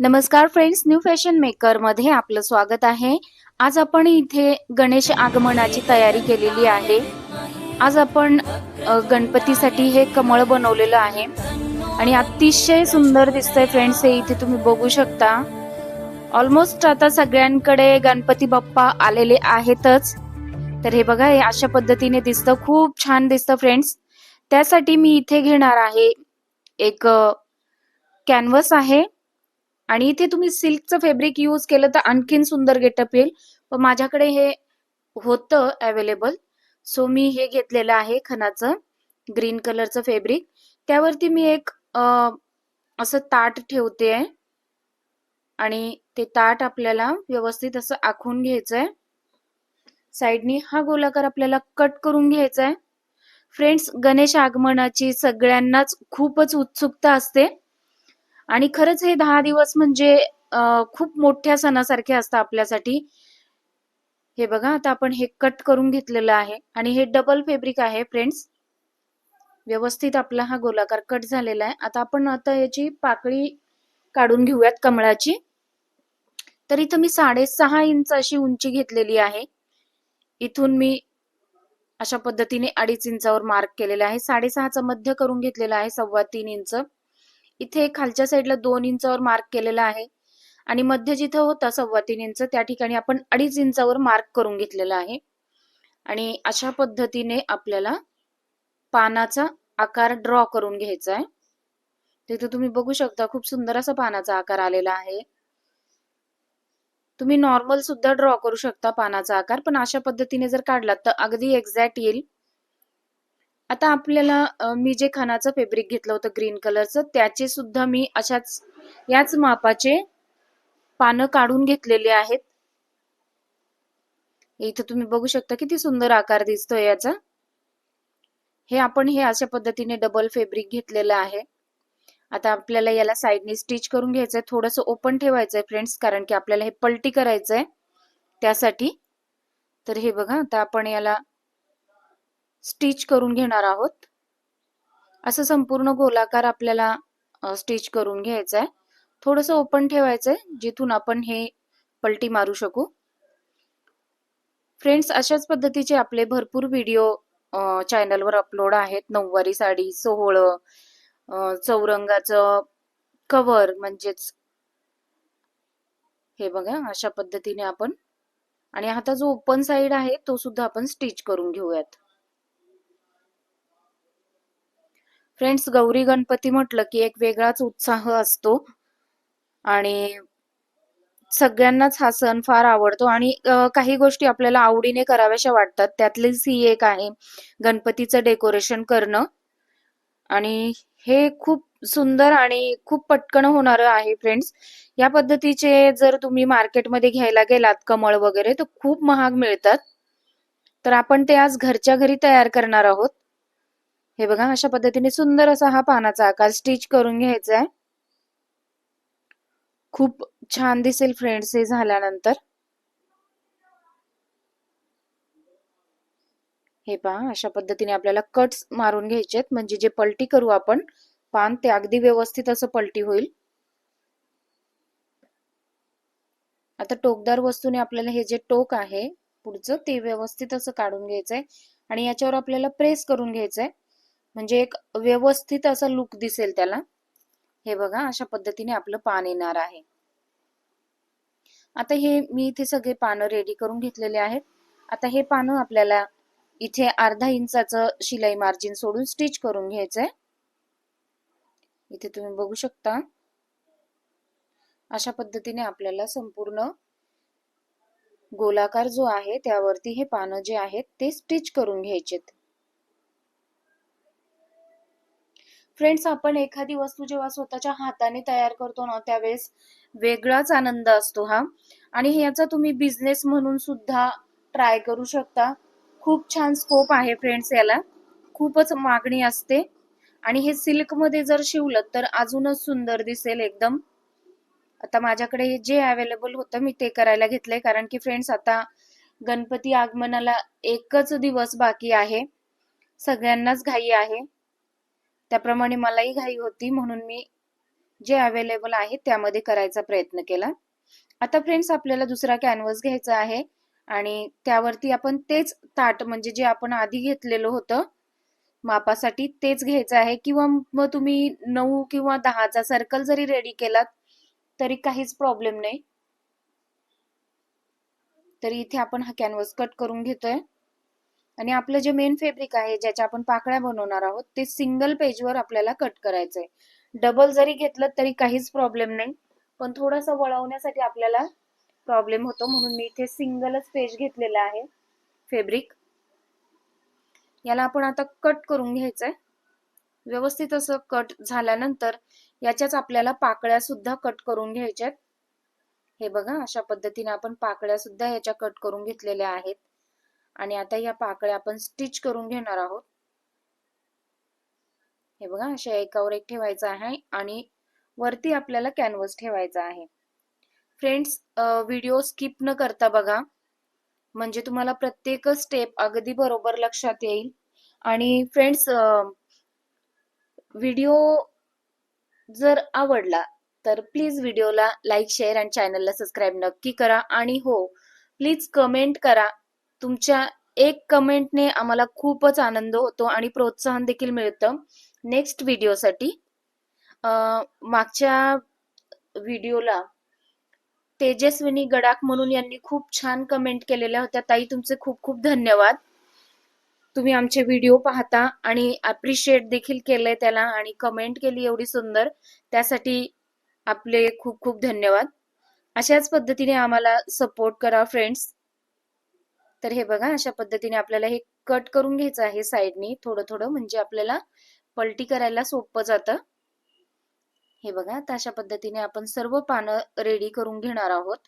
नमस्कार friends new fashion मेकरमध्ये आपलं स्वागत आहे. आज आपण इथे गणेश आगमनाची तयारी केलेली आहे. आज आपण गणपतीसाठी हे कमळ बनवलेलं आहे. आणि अतिशय सुंदर दिसतंय फ्रेंड्स हे इथे तुम्ही बघू शकता. ऑलमोस्ट आता सगळ्यांकडे गणपती बाप्पा आलेले आहेतच. तर हे बघा हे अशा पद्धतीने दिसतं. खूप छान दिसतं फ्रेंड्स. त्यासाठी मी इथे घेणार आहे एक कॅनव्हस आहे. आणि इथे तुम्ही सिल्कचं फेब्रिक यूज केलं तर आणखीन सुंदर गेटअप येईल. पण माझ्याकडे हे होतं अवेलेबल सो मी हे घेतलेलं आहे खणाचं ग्रीन कलरचं फेब्रिक त्यावरती मी एक असं ताट ठेवते. आणि ते ताट आपल्याला व्यवस्थित असं आखून घ्यायचंय. साईडनी हा गोलाकार आपल्याला कट करून घ्यायचा आहे फ्रेंड्स गणेश आगमनाची सगळ्यांनाच खूपच उत्सुकता असते. आणि खरंच हे दहा दिवस म्हणजे खूप मोठ्या सणासारखे असतात आपल्यासाठी. हे बघा आता आपण हे कट करून घेतलेलं आहे आणि हे डबल फॅब्रिक आहे फ्रेंड्स व्यवस्थित आपला हा गोलाकार कट झालेला आहे. आता आपण आता याची पाकळी काढून घेऊयात कमळाची. तर इथं मी साडेसहा इंच अशी उंची घेतलेली आहे. इथून मी अशा पद्धतीने अडीच इंचावर मार्क केलेला आहे. साडेसहाचा मध्य करून घेतलेला आहे सव्वा तीन इंच. इथे खालच्या साईडला दोन इंचावर मार्क केलेला आहे. आणि मध्य जिथं होता सव्वा तीन इंच त्या ठिकाणी आपण अडीच इंचावर मार्क करून घेतलेला आहे. आणि अशा पद्धतीने आपल्याला पानाचा आकार ड्रॉ करून घ्यायचा आहे. तिथे तुम्ही बघू शकता खूप सुंदर असा पानाचा आकार आलेला आहे. तुम्ही नॉर्मल सुद्धा ड्रॉ करू शकता पानाचा आकार पण अशा पद्धतीने जर काढलात तर अगदी एक्झॅक्ट येईल. आता आपल्याला मी जे खानाचं फॅब्रिक घेतलं होतं ग्रीन कलरचं त्याचे सुद्धा मी अशाच याच मापाचे पानं काढून घेतलेले आहेत. इथं तुम्ही बघू शकता किती सुंदर आकार दिसतोय याचा. हे आपण हे अशा पद्धतीने डबल फॅब्रिक घेतलेलं आहे. आता आपल्याला याला साईडने स्टिच करून घ्यायचंय. थोडंसं ओपन ठेवायचंय फ्रेंड्स कारण की आपल्याला हे पलटी करायचंय त्यासाठी. तर हे बघा आता आपण याला स्टिच करून घेणार आहोत. असं संपूर्ण गोलाकार आपल्याला स्टिच करून घ्यायचं आहे थोडंसं ओपन ठेवायचंय जिथून आपण हे पलटी मारू शकू. फ्रेंड्स अशाच पद्धतीचे आपले भरपूर व्हिडिओ चॅनलवर अपलोड आहेत. नऊवारी साडी सोहळ चौरंगाचं कवर म्हणजेच हे बघा अशा पद्धतीने आपण. आणि आता जो ओपन साइड आहे तो सुद्धा आपण स्टिच करून घेऊयात. फ्रेंड्स गौरी गणपती म्हटलं की एक वेगळाच उत्साह असतो. आणि सगळ्यांनाच हा सण फार आवडतो. आणि काही गोष्टी आपल्याला आवडीने कराव्याशा वाटतात. त्यातलीच ही एक आहे गणपतीचं डेकोरेशन करणं. आणि हे खूप सुंदर आणि खूप पटकन होणार आहे फ्रेंड्स या पद्धतीचे जर तुम्ही मार्केटमध्ये घ्यायला गेलात कमळ वगैरे तर खूप महाग मिळतात. तर आपण ते आज घरच्या घरी तयार करणार आहोत. हे बघा अशा पद्धतीने सुंदर असा हा पानाचा आकार स्टिच करून घ्यायचा आहे खूप छान दिसेल फ्रेंड्स हे झाल्यानंतर. हे पहा अशा पद्धतीने आपल्याला कट्स मारून घ्यायचे आहेत म्हणजे जे पलटी करू आपण पान ते अगदी व्यवस्थित असं पलटी होईल. आता टोकदार वस्तूने आपल्याला हे जे टोक आहे पुढचं ते व्यवस्थित असं काढून घ्यायचंय. आणि याच्यावर आपल्याला प्रेस करून घ्यायचंय. म्हणजे एक व्यवस्थित असा लुक दिसेल त्याला. हे बघा अशा पद्धतीने आपलं पान येणार आहे. आता हे मी इथे सगळे पानं रेडी करून घेतलेले आहेत. आता हे पानं आपल्याला इथे अर्धा इंचाचं शिलाई मार्जिन सोडून स्टिच करून घ्यायचंय. इथे तुम्ही बघू शकता. अशा पद्धतीने आपल्याला संपूर्ण गोलाकार जो आहे त्यावरती हे पानं जे आहेत ते स्टिच करून घ्यायचेत. फ्रेंड्स आपण एखादी वस्तू जेव्हा स्वतःच्या हाताने तयार करतो ना त्यावेळेस वेगळाच आनंद असतो हा. आणि ह्याचा तुम्ही बिझनेस म्हणून सुद्धा ट्राय करू शकता. खूप छान स्कोप आहे फ्रेंड्स याला. खूपच मागणी असते. आणि हे सिल्कमध्ये जर शिवलं तर अजूनच सुंदर दिसेल एकदम. आता माझ्याकडे हे जे अवेलेबल होतं मी ते करायला घेतलंय. कारण की फ्रेंड्स आता गणपती आगमनाला एकच दिवस बाकी आहे. सगळ्यांनाच घाई आहे. त्याप्रमाणे मलाही घाई होती म्हणून मी जे अवेलेबल आहे त्यामध्ये करायचा प्रयत्न केला. आता फ्रेंड्स आपल्याला दुसरा कॅनव्हस घ्यायचा आहे आणि त्यावरती आपण तेच ताट म्हणजे जे आपण आधी घेतलेलं होतं मापासाठी तेच घ्यायचं आहे. किंवा मग तुम्ही नऊ किंवा दहाचा सर्कल जरी रेडी केलात तरी काहीच प्रॉब्लेम नाही. तरी इथे आपण हा कॅनव्हस कट करून घेतोय. आणि आपलं जे मेन फेब्रिक आहे ज्याच्या आपण पाकळ्या बनवणार आहोत ते सिंगल पेजवर आपल्याला कट करायचंय. डबल जरी घेतलं तरी काहीच प्रॉब्लेम नाही पण थोडासा वळवण्यासाठी आपल्याला प्रॉब्लेम होतो. म्हणून मी इथे सिंगलच पेज घेतलेला आहे फेब्रिक याला आपण आता कट करून घ्यायचंय. व्यवस्थित असं कट झाल्यानंतर याच्याच आपल्याला पाकळ्या सुद्धा कट करून घ्यायच्यात. हे बघा अशा पद्धतीने आपण पाकळ्या सुद्धा याच्या कट करून घेतलेल्या आहेत. आणि आता या पाकळ्या आपण स्टिच करून घेणार आहोत. हे बघा अशा एकावर एक ठेवायचं आहे आणि वरती आपल्याला कॅनव्हस ठेवायचा आहे. फ्रेंड्स व्हिडिओ स्किप न करता बघा. म्हणजे तुम्हाला प्रत्येक स्टेप अगदी बरोबर लक्षात येईल. आणि फ्रेंड्स व्हिडिओ जर आवडला तर प्लीज व्हिडिओला लाईक शेअर आणि चॅनलला सबस्क्राईब नक्की करा. आणि हो प्लीज कमेंट करा. तुमच्या एक कमेंटने आम्हाला खूपच आनंद होतो आणि प्रोत्साहन देखील मिळतं. नेक्स्ट व्हिडिओसाठी मागच्या व्हिडिओला तेजस्विनी गडाख म्हणून यांनी खूप छान कमेंट केलेल्या होत्या. ताई तुमचे खूप खूप धन्यवाद. तुम्ही आमचे व्हिडिओ पाहता आणि अप्रिशिएट देखील केलंय त्याला आणि कमेंट केली एवढी सुंदर. त्यासाठी आपले खूप खूप धन्यवाद. अशाच पद्धतीने आम्हाला सपोर्ट करा फ्रेंड्स तर हे बघा अशा पद्धतीने आपल्याला हे कट करून घ्यायचं आहे साईडनी थोडं थोडं म्हणजे आपल्याला पलटी करायला सोपं जातं. हे बघा आता अशा पद्धतीने आपण सर्व पानं रेडी करून घेणार आहोत.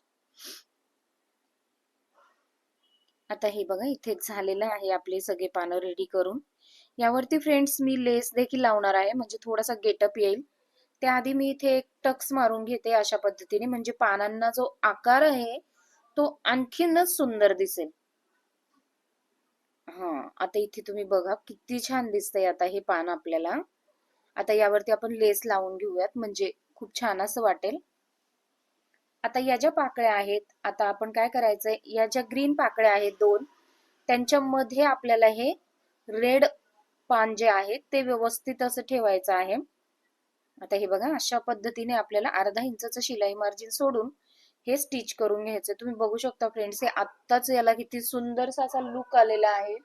आता हे बघा इथे झालेलं आहे आपले सगळे पानं रेडी करून. यावरती फ्रेंड्स मी लेस देखील लावणार आहे म्हणजे थोडासा गेटअप येईल. त्याआधी मी इथे एक टक्स मारून घेते अशा पद्धतीने म्हणजे पानांना जो आकार आहे तो आणखीनच सुंदर दिसेल. हा आता इथे तुम्ही बघा किती छान दिसतंय आता हे पान आपल्याला. आता यावरती आपण लेस लावून घेऊयात म्हणजे खूप छान असं वाटेल. आता या ज्या पाकळ्या आहेत आता आपण काय करायचंय या ज्या ग्रीन पाकळ्या आहेत दोन त्यांच्यामध्ये आपल्याला हे रेड पान जे आहे ते व्यवस्थित असं ठेवायचं आहे. आता हे बघा अशा पद्धतीने आपल्याला अर्धा इंचाचं शिलाई मार्जिन सोडून हे स्टिच करून घ्यायचं. तुम्ही बघू शकता फ्रेंड्स हे आत्ताच याला किती सुंदरसा असा लुक आलेला आहे.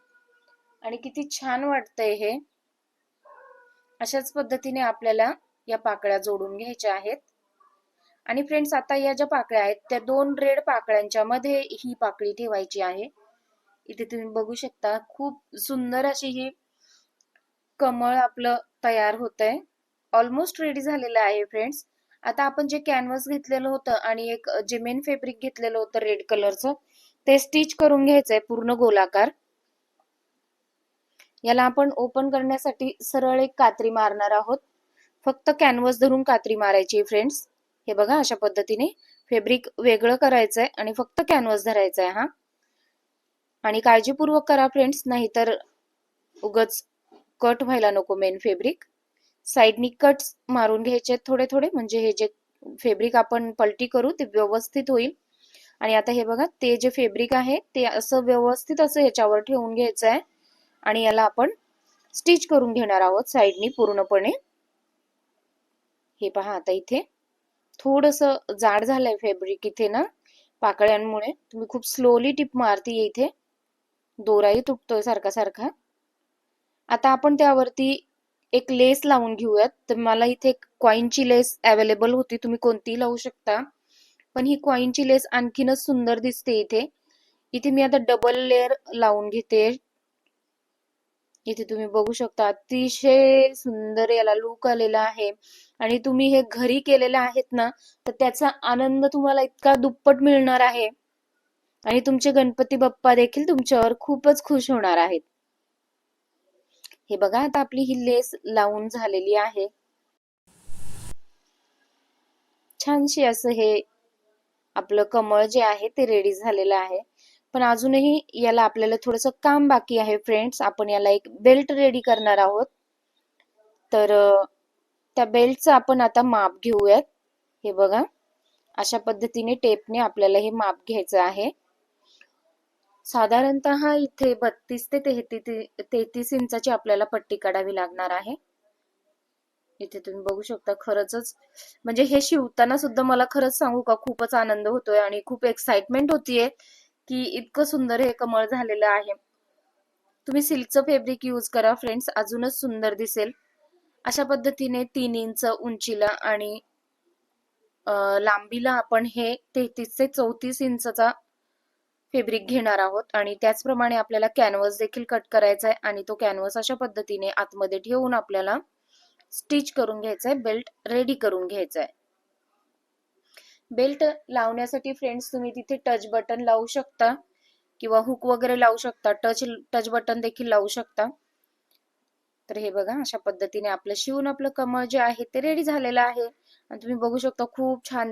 आणि किती छान वाटतंय हे. अशाच पद्धतीने आपल्याला या पाकळ्या जोडून घ्यायच्या आहेत. आणि फ्रेंड्स आता या ज्या पाकळ्या आहेत त्या दोन रेड पाकळ्यांच्या मध्ये ही पाकळी ठेवायची आहे. इथे तुम्ही बघू शकता खूप सुंदर अशी ही कमळ आपलं तयार होत आहे ऑलमोस्ट रेडी झालेलं आहे फ्रेंड्स आता आपण जे कॅनव्हस घेतलेलं होतं आणि एक जे मेन फेब्रिक घेतलेलं होतं रेड कलरचं ते स्टिच करून घ्यायचंय पूर्ण गोलाकार. याला आपण ओपन करण्यासाठी सरळ एक कात्री मारणार आहोत. फक्त कॅनव्हस धरून कात्री मारायची फ्रेंड्स हे बघा अशा पद्धतीने फेब्रिक वेगळं करायचंय आणि फक्त कॅनव्हस धरायचा आहे हा. आणि काळजीपूर्वक करा फ्रेंड्स नाहीतर उगच कट व्हायला नको मेन फेब्रिक साईडनी कट मारून घ्यायचे थोडे थोडे. म्हणजे हे जे फेब्रिक आपण पलटी करू ते व्यवस्थित होईल. आणि आता हे बघा ते जे फेब्रिक आहे ते असं व्यवस्थित असं ह्याच्यावर ठेवून घ्यायचं आहे. आणि याला आपण स्टिच करून घेणार आहोत साईडनी पूर्णपणे. हे पहा आता इथे. थोडस जाड झालंय फेब्रिक इथे ना पाकळ्यांमुळे. तुम्ही खूप स्लोली टिप मारतीये इथे. दोराही तुटतोय सारखा सारखा. आता आपण त्यावरती एक लेस लावून घेऊयात. तर मला इथे कॉईनची लेस अवेलेबल होती. तुम्ही कोणतीही लावू शकता. पण ही कॉईनची लेस आणखीनच सुंदर दिसते इथे. इथे मी आता डबल लेअर लावून घेते. इथे तुम्ही बघू शकता अतिशय सुंदर याला लुक आलेला आहे. आणि तुम्ही हे घरी केलेले आहेत ना तर त्याचा आनंद तुम्हाला इतका दुप्पट मिळणार आहे. आणि तुमचे गणपती बाप्पा देखील तुमच्यावर खूपच खुश होणार आहेत. हे बघा आता आपली ही लेस लावून झालेली आहे. छानशी असं हे आपलं कमळ जे आहे ते रेडी झालेलं आहे. पण अजूनही याला आपल्याला थोडस काम बाकी आहे फ्रेंड्स आपण याला एक बेल्ट रेडी करणार आहोत. तर त्या बेल्टचं आपण आता माप घेऊयात. हे बघा अशा पद्धतीने टेपने आपल्याला हे माप घ्यायचं आहे. साधारणतः इथे बत्तीस ते तेहतीस इंचाची आपल्याला पट्टी काढावी लागणार आहे. इथे तुम्ही बघू शकता खरंच म्हणजे हे शिवताना सुद्धा मला खरंच सांगू का खूपच आनंद होतोय आणि खूप एक्साइटमेंट होतीये की इतकं सुंदर हे कमळ झालेलं आहे. तुम्ही सिल्कचं फेब्रिक यूज करा फ्रेंड्स अजूनच सुंदर दिसेल. अशा पद्धतीने तीन इंच उंचीला आणि लांबीला आपण हे तेहतीस ते चौतीस इंचचा फेब्रिक घेणार आहोत. आणि त्याचप्रमाणे आपल्याला कॅनव्हस देखील कट करायचा आहे आणि तो कॅनव्हस अशा पद्धतीने आतमध्ये ठेवून आपल्याला स्टिच करून घ्यायचा आहे बेल्ट रेडी करून घ्यायचा आहे बेल्ट लावण्यासाठी फ्रेंड्स तुम्ही तिथे टच बटन लावू शकता. किंवा हुक वगैरे लावू शकता. टच टच बटन देखील लावू शकता. तर हे बघा अशा पद्धतीने आपलं शिवून आपलं कमळ जे आहे ते रेडी झालेलं आहे. आणि तुम्ही बघू शकता खूप छान